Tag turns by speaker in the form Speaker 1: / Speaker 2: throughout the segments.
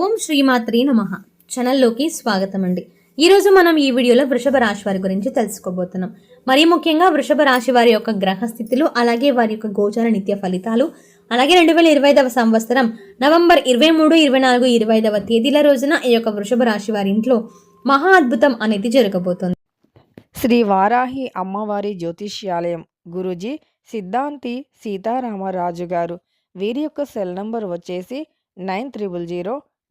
Speaker 1: ఓం శ్రీమాత్రి నమ. ఛానల్లోకి స్వాగతం అండి ఈరోజు మనం ఈ వీడియోలో వృషభ రాశి వారి గురించి తెలుసుకోబోతున్నాం. మరీ ముఖ్యంగా వృషభ రాశి వారి యొక్క గ్రహస్థితులు అలాగే వారి యొక్క గోచార నిత్య ఫలితాలు అలాగే రెండు వేల ఇరవై ఐదవ సంవత్సరం నవంబర్ ఇరవై మూడు ఇరవై నాలుగు ఇరవై ఐదవ తేదీల రోజున ఈ యొక్క వృషభ రాశి వారి ఇంట్లో మహా అద్భుతం అనేది జరగబోతోంది.
Speaker 2: శ్రీ వారాహి అమ్మవారి జ్యోతిష్యాలయం. గురూజీ సిద్ధాంతి సీతారామరాజు గారు. వీరి యొక్క సెల్ నంబర్ వచ్చేసి nine triple zero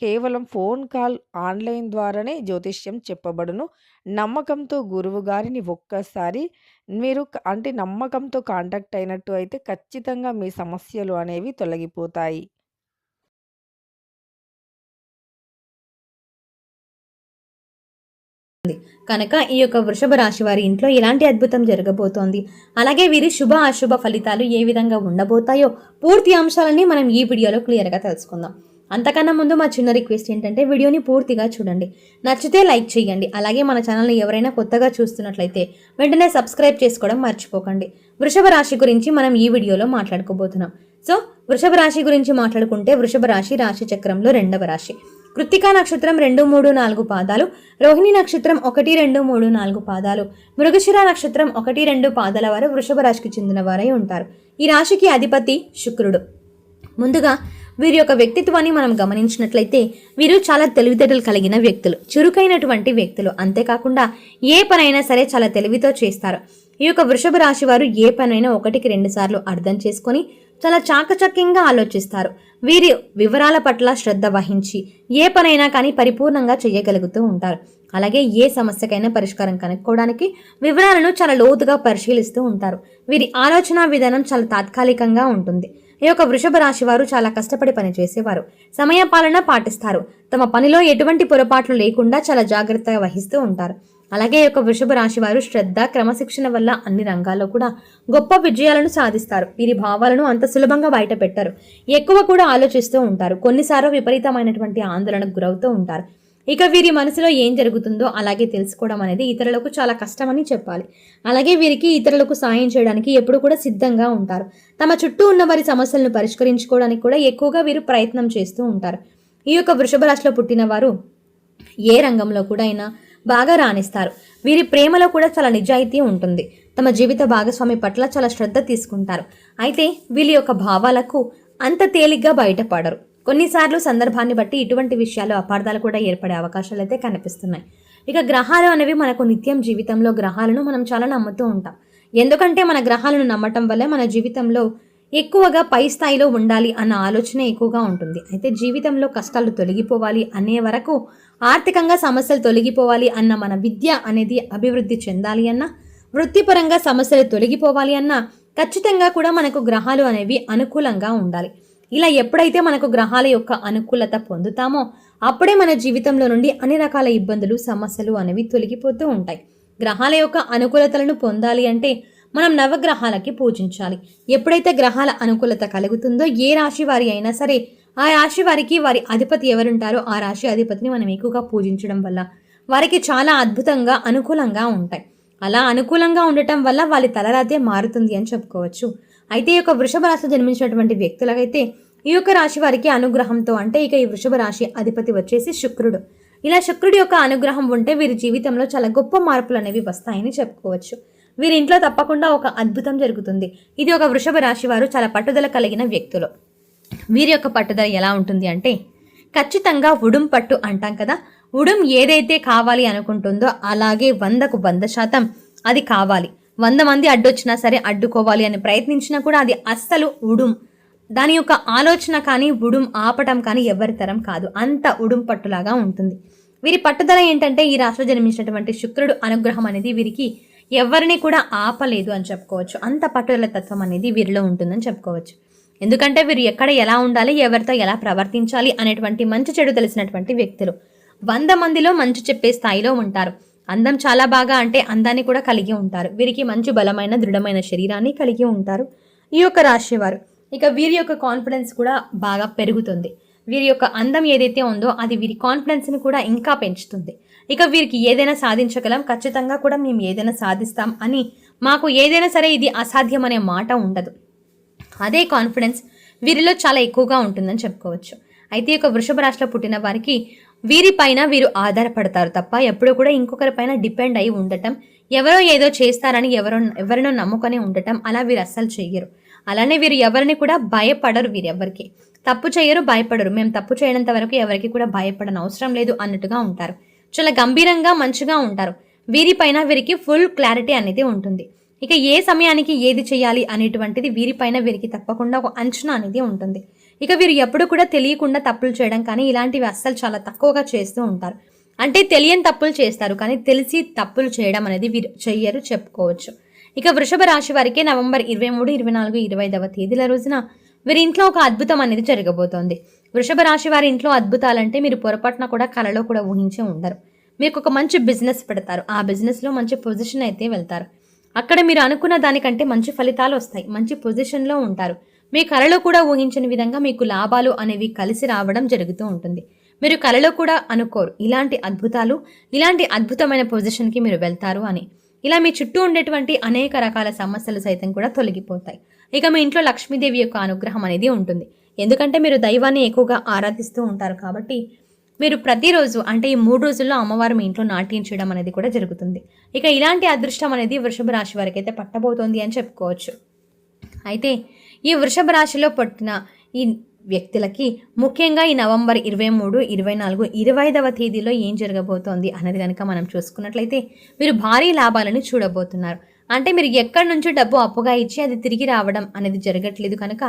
Speaker 2: కేవలం ఫోన్ కాల్ ఆన్లైన్ ద్వారానే జ్యోతిష్యం చెప్పబడును. నమ్మకంతో గురువు గారిని ఒక్కసారి మీరు అంటే నమ్మకంతో కాంటాక్ట్ అయినట్టు అయితే ఖచ్చితంగా మీ సమస్యలు అనేవి తొలగిపోతాయి.
Speaker 1: కనుక ఈ యొక్క వృషభ రాశి వారి ఇంట్లో ఎలాంటి అద్భుతం జరగబోతోంది? అలాగే వీరి శుభ అశుభ ఫలితాలు ఏ విధంగా ఉండబోతాయో పూర్తి అంశాలన్నీ మనం ఈ వీడియోలో క్లియర్గా తెలుసుకుందాం. అంతకన్నా ముందు మా చిన్న రిక్వెస్ట్ ఏంటంటే వీడియోని పూర్తిగా చూడండి. నచ్చితే లైక్ చేయండి. అలాగే మన ఛానల్ని ఎవరైనా కొత్తగా చూస్తున్నట్లయితే వెంటనే సబ్స్క్రైబ్ చేసుకోవడం మర్చిపోకండి. వృషభ రాశి గురించి మనం ఈ వీడియోలో మాట్లాడుకోబోతున్నాం. సో వృషభ రాశి గురించి మాట్లాడుకుంటే వృషభ రాశి రాశి చక్రంలో రెండవ రాశి. కృత్తికా నక్షత్రం రెండు మూడు నాలుగు పాదాలు. రోహిణి నక్షత్రం ఒకటి రెండు మూడు నాలుగు పాదాలు. మృగశిర నక్షత్రం ఒకటి రెండు పాదాల వారు వృషభ రాశికి చెందిన వారై ఉంటారు. ఈ రాశికి అధిపతి శుక్రుడు. ముందుగా వీరి యొక్క వ్యక్తిత్వాన్ని మనం గమనించినట్లయితే వీరు చాలా తెలివితేటలు కలిగిన వ్యక్తులు చురుకైనటువంటి వ్యక్తులు. అంతేకాకుండా ఏ పనైనా సరే చాలా తెలివితో చేస్తారు. ఈ యొక్క వృషభ రాశి వారు ఏ పనైనా ఒకటికి రెండు సార్లు అర్థం చేసుకొని చాలా చాకచక్యంగా ఆలోచిస్తారు. వీరి వివరాల పట్ల శ్రద్ధ వహించి ఏ పనైనా కానీ పరిపూర్ణంగా చేయగలుగుతూ ఉంటారు. అలాగే ఏ సమస్యకైనా పరిష్కారం కనుక్కోవడానికి వివరాలను చాలా లోతుగా పరిశీలిస్తూ ఉంటారు. వీరి ఆలోచన విధానం చాలా తాత్కాలికంగా ఉంటుంది. ఈ యొక్క వృషభ రాశి వారు చాలా కష్టపడి పనిచేసేవారు సమయ పాలన పాటిస్తారు. తమ పనిలో ఎటువంటి పొరపాట్లు లేకుండా చాలా జాగ్రత్తగా వహిస్తూ ఉంటారు. అలాగే యొక్క వృషభ రాశి వారు శ్రద్ధ క్రమశిక్షణ వల్ల అన్ని రంగాల్లో కూడా గొప్ప విజయాలను సాధిస్తారు. వీరి భావాలను అంత సులభంగా బయట పెట్టరు. ఎక్కువ కూడా ఆలోచిస్తూ ఉంటారు. కొన్నిసార్లు విపరీతమైనటువంటి ఆందోళనకు గురవుతూ ఉంటారు. ఇక వీరి మనసులో ఏం జరుగుతుందో అలాగే తెలుసుకోవడం అనేది ఇతరులకు చాలా కష్టమని చెప్పాలి. అలాగే వీరికి ఇతరులకు సాయం చేయడానికి ఎప్పుడు కూడా సిద్ధంగా ఉంటారు. తమ చుట్టూ ఉన్న వారి సమస్యలను పరిష్కరించుకోవడానికి కూడా ఎక్కువగా వీరు ప్రయత్నం చేస్తూ ఉంటారు. ఈ యొక్క వృషభ రాశిలో పుట్టిన వారు ఏ రంగంలో కూడా అయినా బాగా రాణిస్తారు. వీరి ప్రేమలో కూడా చాలా నిజాయితీ ఉంటుంది. తమ జీవిత భాగస్వామి పట్ల చాలా శ్రద్ధ తీసుకుంటారు. అయితే వీళ్ళ యొక్క భావాలకు అంత తేలిగ్గా బయటపడరు. కొన్నిసార్లు సందర్భాన్ని బట్టి ఇటువంటి విషయాలు అపార్థాలు కూడా ఏర్పడే అవకాశాలు అయితే కనిపిస్తున్నాయి. ఇక గ్రహాలు అనేవి మనకు నిత్యం జీవితంలో గ్రహాలను మనం చాలా నమ్ముతూ ఉంటాం. ఎందుకంటే మన గ్రహాలను నమ్మటం వల్ల మన జీవితంలో ఎక్కువగా పై స్థాయిలో ఉండాలి అన్న ఆలోచన ఎక్కువగా ఉంటుంది. అయితే జీవితంలో కష్టాలు తొలగిపోవాలి అనే వరకు ఆర్థికంగా సమస్యలు తొలగిపోవాలి అన్న మన విద్య అనేది అభివృద్ధి చెందాలి అన్న వృత్తిపరంగా సమస్యలు తొలగిపోవాలి అన్న ఖచ్చితంగా కూడా మనకు గ్రహాలు అనేవి అనుకూలంగా ఉండాలి. ఇలా ఎప్పుడైతే మనకు గ్రహాల యొక్క అనుకూలత పొందుతామో అప్పుడే మన జీవితంలో నుండి అన్ని రకాల ఇబ్బందులు సమస్యలు అనేవి తొలగిపోతూ ఉంటాయి. గ్రహాల యొక్క అనుకూలతలను పొందాలి అంటే మనం నవగ్రహాలకి పూజించాలి. ఎప్పుడైతే గ్రహాల అనుకూలత కలుగుతుందో ఏ రాశి వారి అయినా సరే ఆ రాశి వారికి వారి అధిపతి ఎవరుంటారో ఆ రాశి అధిపతిని మనం ఎక్కువగా పూజించడం వల్ల వారికి చాలా అద్భుతంగా అనుకూలంగా ఉంటాయి. అలా అనుకూలంగా ఉండటం వల్ల వాళ్ళ తలరాతే మారుతుంది అని చెప్పుకోవచ్చు. అయితే ఈ యొక్క వృషభ రాశిలో జన్మించినటువంటి వ్యక్తులకైతే ఈ యొక్క రాశి వారికి అనుగ్రహంతో అంటే ఇక ఈ వృషభ రాశి అధిపతి వచ్చేసి శుక్రుడు. ఇలా శుక్రుడి యొక్క అనుగ్రహం ఉంటే వీరి జీవితంలో చాలా గొప్ప మార్పులు అనేవి వస్తాయని చెప్పుకోవచ్చు. వీరి ఇంట్లో తప్పకుండా ఒక అద్భుతం జరుగుతుంది. ఇది ఒక వృషభ రాశి వారు చాలా పట్టుదల కలిగిన వ్యక్తులు. వీరి యొక్క పట్టుదల ఎలా ఉంటుంది అంటే ఖచ్చితంగా ఉడుం పట్టు అంటాం కదా. ఉడుం ఏదైతే కావాలి అనుకుంటుందో అలాగే వందకు వంద శాతం అది కావాలి. వంద మంది అడ్డొచ్చినా సరే అడ్డుకోవాలి అని ప్రయత్నించినా కూడా అది అస్సలు ఉడుం. దాని యొక్క ఆలోచన కానీ ఉడుం ఆపటం కానీ ఎవరి తరం కాదు. అంత ఉడుం పట్టులాగా ఉంటుంది. వీరి పట్టుదల ఏంటంటే ఈ రాశిలో జన్మించినటువంటి శుక్రుడు అనుగ్రహం అనేది వీరికి ఎవరిని కూడా ఆపలేదు అని చెప్పుకోవచ్చు. అంత పట్టుదల తత్వం అనేది వీరిలో ఉంటుందని చెప్పుకోవచ్చు. ఎందుకంటే వీరు ఎక్కడ ఎలా ఉండాలి ఎవరితో ఎలా ప్రవర్తించాలి అనేటువంటి మంచి చెడు తెలిసినటువంటి వ్యక్తులు. వంద మందిలో మంచి చెప్పే స్థాయిలో ఉంటారు. అందం చాలా బాగా అంటే అందాన్ని కూడా కలిగి ఉంటారు. వీరికి మంచి బలమైన దృఢమైన శరీరాన్ని కలిగి ఉంటారు. ఈ యొక్క రాశివారు ఇక వీరి యొక్క కాన్ఫిడెన్స్ కూడా బాగా పెరుగుతుంది. వీరి యొక్క అందం ఏదైతే ఉందో అది వీరి కాన్ఫిడెన్స్ని కూడా ఇంకా పెంచుతుంది. ఇక వీరికి ఏదైనా సాధించగలం ఖచ్చితంగా కూడా మేము ఏదైనా సాధిస్తాం అని మాకు ఏదైనా సరే ఇది అసాధ్యం అనే మాట ఉండదు. అదే కాన్ఫిడెన్స్ వీరిలో చాలా ఎక్కువగా ఉంటుందని చెప్పుకోవచ్చు. అయితే ఈ యొక్క వృషభ రాశిలో పుట్టిన వారికి వీరిపైన వీరు ఆధారపడతారు తప్ప ఎప్పుడూ కూడా ఇంకొకరిపైన డిపెండ్ అయి ఉండటం ఎవరో ఏదో చేస్తారని ఎవరో ఎవరినో నమ్ముకొని ఉండటం అలా వీరు అస్సలు చెయ్యరు. అలానే వీరు ఎవరిని కూడా భయపడరు వీరెవ్వరికి తప్పు చేయరు భయపడరు. మేము తప్పు చేయనంత వరకు ఎవరికి కూడా భయపడని అవసరం లేదు అన్నట్టుగా ఉంటారు. చాలా గంభీరంగా మంచిగా ఉంటారు. వీరిపైన వీరికి ఫుల్ క్లారిటీ అనేది ఉంటుంది. ఇక ఏ సమయానికి ఏది చేయాలి అనేటువంటిది వీరిపైన వీరికి తప్పకుండా ఒక అంచనా అనేది ఉంటుంది. ఇక వీరు ఎప్పుడు కూడా తెలియకుండా తప్పులు చేయడం కానీ ఇలాంటివి అస్సలు చాలా తక్కువగా చేస్తూ ఉంటారు. అంటే తెలియని తప్పులు చేస్తారు కానీ తెలిసి తప్పులు చేయడం అనేది వీరు చెయ్యరు చెప్పుకోవచ్చు. ఇక వృషభ రాశి వారికి నవంబర్ ఇరవై మూడు ఇరవై నాలుగు ఇరవై ఐదవ తేదీల రోజున వీరి ఇంట్లో ఒక అద్భుతం అనేది జరగబోతోంది. వృషభ రాశి వారి ఇంట్లో అద్భుతాలంటే మీరు పొరపాటున కూడా కలలో కూడా ఊహించే ఉండరు. మీకు ఒక మంచి బిజినెస్ పెడతారు. ఆ బిజినెస్లో మంచి పొజిషన్ అయితే వెళ్తారు. అక్కడ మీరు అనుకున్న దానికంటే మంచి ఫలితాలు వస్తాయి. మంచి పొజిషన్లో ఉంటారు. మీ కలలో కూడా ఊహించని విధంగా మీకు లాభాలు అనేవి కలిసి రావడం జరుగుతూ ఉంటుంది. మీరు కళలో కూడా అనుకోరు. ఇలాంటి అద్భుతాలు ఇలాంటి అద్భుతమైన పొజిషన్కి మీరు వెళ్తారు అని. ఇలా మీ చుట్టూ ఉండేటువంటి అనేక రకాల సమస్యలు సైతం కూడా తొలగిపోతాయి. ఇక మీ ఇంట్లో లక్ష్మీదేవి యొక్క అనుగ్రహం అనేది ఉంటుంది. ఎందుకంటే మీరు దైవాన్ని ఎక్కువగా ఆరాధిస్తూ ఉంటారు కాబట్టి మీరు ప్రతిరోజు అంటే ఈ మూడు రోజుల్లో అమ్మవారు మీ ఇంట్లో నాట్యం చేయడం అనేది కూడా జరుగుతుంది. ఇక ఇలాంటి అదృష్టం అనేది వృషభ రాశి వారికి అయితే పట్టబోతోంది అని చెప్పుకోవచ్చు. అయితే ఈ వృషభ రాశిలో పుట్టిన ఈ వ్యక్తులకి ముఖ్యంగా ఈ నవంబర్ ఇరవై మూడు ఇరవై నాలుగు ఇరవై ఐదవ తేదీలో ఏం జరగబోతోంది అనేది కనుక మనం చూసుకున్నట్లయితే మీరు భారీ లాభాలను చూడబోతున్నారు. అంటే మీరు ఎక్కడి నుంచో డబ్బు అప్పుగా ఇచ్చి అది తిరిగి రావడం అనేది జరగట్లేదు కనుక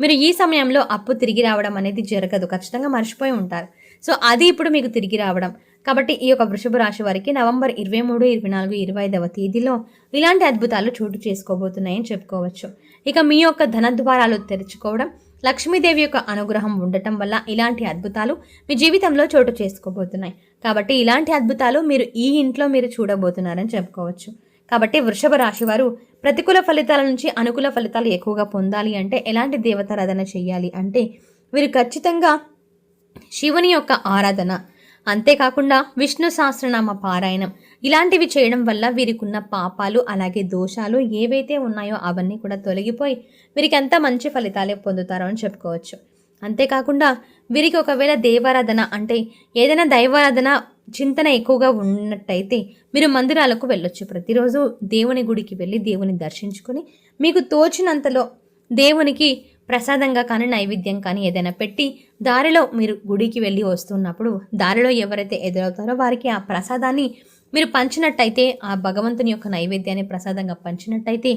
Speaker 1: మీరు ఈ సమయంలో అప్పు తిరిగి రావడం అనేది జరగదు. ఖచ్చితంగా మర్చిపోయి ఉంటారు. సో అది ఇప్పుడు మీకు తిరిగి రావడం. కాబట్టి ఈ యొక్క వృషభ రాశి వారికి నవంబర్ ఇరవై మూడు ఇరవై నాలుగు ఇరవై ఐదవ తేదీలో ఇలాంటి అద్భుతాలు చోటు చేసుకోబోతున్నాయని చెప్పుకోవచ్చు. ఇక మీ యొక్క ధనద్వారాలు తెరుచుకోవడం లక్ష్మీదేవి యొక్క అనుగ్రహం ఉండటం వల్ల ఇలాంటి అద్భుతాలు మీ జీవితంలో చోటు చేసుకోబోతున్నాయి. కాబట్టి ఇలాంటి అద్భుతాలు మీరు ఈ ఇంట్లో మీరు చూడబోతున్నారని చెప్పుకోవచ్చు. కాబట్టి వృషభ రాశి వారు ప్రతికూల ఫలితాల నుంచి అనుకూల ఫలితాలు ఎక్కువగా పొందాలి అంటే ఎలాంటి దేవతారాధన చేయాలి అంటే వీరు ఖచ్చితంగా శివుని యొక్క ఆరాధన. అంతేకాకుండా విష్ణు సహస్రనామ పారాయణం. ఇలాంటివి చేయడం వల్ల వీరికున్న పాపాలు అలాగే దోషాలు ఏవైతే ఉన్నాయో అవన్నీ కూడా తొలగిపోయి వీరికి అంత మంచి ఫలితాలే పొందుతారు అని చెప్పుకోవచ్చు. అంతేకాకుండా వీరికి ఒకవేళ దేవారాధన అంటే ఏదైనా దైవారాధన చింతన ఎక్కువగా ఉన్నట్టయితే మీరు మందిరాలకు వెళ్ళొచ్చు. ప్రతిరోజు దేవుని గుడికి వెళ్ళి దేవుని దర్శించుకొని మీకు తోచినంతలో దేవునికి ప్రసాదంగా కానీ నైవేద్యం కానీ ఏదైనా పెట్టి దారిలో మీరు గుడికి వెళ్ళి వస్తున్నప్పుడు దారిలో ఎవరైతే ఎదురవుతారో వారికి ఆ ప్రసాదాన్ని మీరు పంచినట్టయితే ఆ భగవంతుని యొక్క నైవేద్యాన్ని ప్రసాదంగా పంచినట్టయితే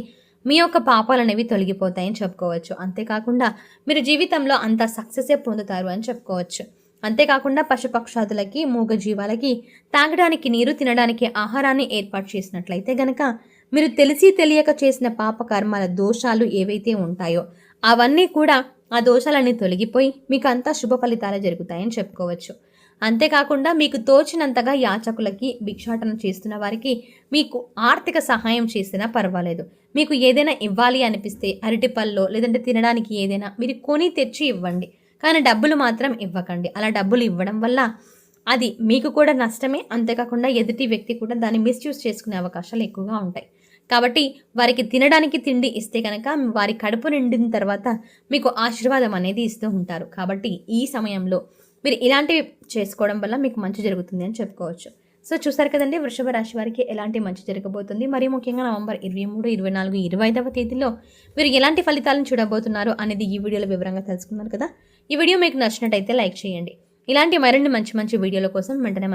Speaker 1: మీ యొక్క పాపాలు అనేవి తొలగిపోతాయని చెప్పుకోవచ్చు. అంతేకాకుండా మీరు జీవితంలో అంత సక్సెసే పొందుతారు అని చెప్పుకోవచ్చు. అంతేకాకుండా పశుపక్షాదులకి మూగ జీవాలకి తాగడానికి నీరు తినడానికి ఆహారాన్ని ఏర్పాటు చేసినట్లయితే గనక మీరు తెలిసి తెలియక చేసిన పాపకర్మాల దోషాలు ఏవైతే ఉంటాయో అవన్నీ కూడా ఆ దోషాలన్నీ తొలగిపోయి మీకు అంతా శుభ ఫలితాలు జరుగుతాయని చెప్పుకోవచ్చు. అంతేకాకుండా మీకు తోచినంతగా యాచకులకి భిక్షాటన చేస్తున్న వారికి మీకు ఆర్థిక సహాయం చేసినా పర్వాలేదు. మీకు ఏదైనా ఇవ్వాలి అనిపిస్తే అరటిపల్లో లేదంటే తినడానికి ఏదైనా మీరు కొని తెచ్చి ఇవ్వండి. కానీ డబ్బులు మాత్రం ఇవ్వకండి. అలా డబ్బులు ఇవ్వడం వల్ల అది మీకు కూడా నష్టమే. అంతేకాకుండా ఎదుటి వ్యక్తి కూడా దాన్ని మిస్యూజ్ చేసుకునే అవకాశాలు ఎక్కువగా ఉంటాయి. కాబట్టి వారికి తినడానికి తిండి ఇస్తే కనుక వారి కడుపు నిండిన తర్వాత మీకు ఆశీర్వాదం అనేది ఇస్తూ ఉంటారు. కాబట్టి ఈ సమయంలో మీరు ఇలాంటివి చేసుకోవడం వల్ల మీకు మంచి జరుగుతుంది అని చెప్పుకోవచ్చు. సో చూసారు కదండి వృషభ రాశి వారికి ఎలాంటి మంచి జరగబోతుంది? మరి ముఖ్యంగా నవంబర్ ఇరవై మూడు ఇరవై నాలుగు ఇరవై ఐదవ తేదీలో మీరు ఎలాంటి ఫలితాలను చూడబోతున్నారు అనేది ఈ వీడియోలో వివరంగా తెలుసుకున్నారు కదా. ఈ వీడియో మీకు నచ్చినట్టయితే లైక్ చేయండి. ఇలాంటి మరిన్ని మంచి మంచి వీడియోల కోసం వెంటనే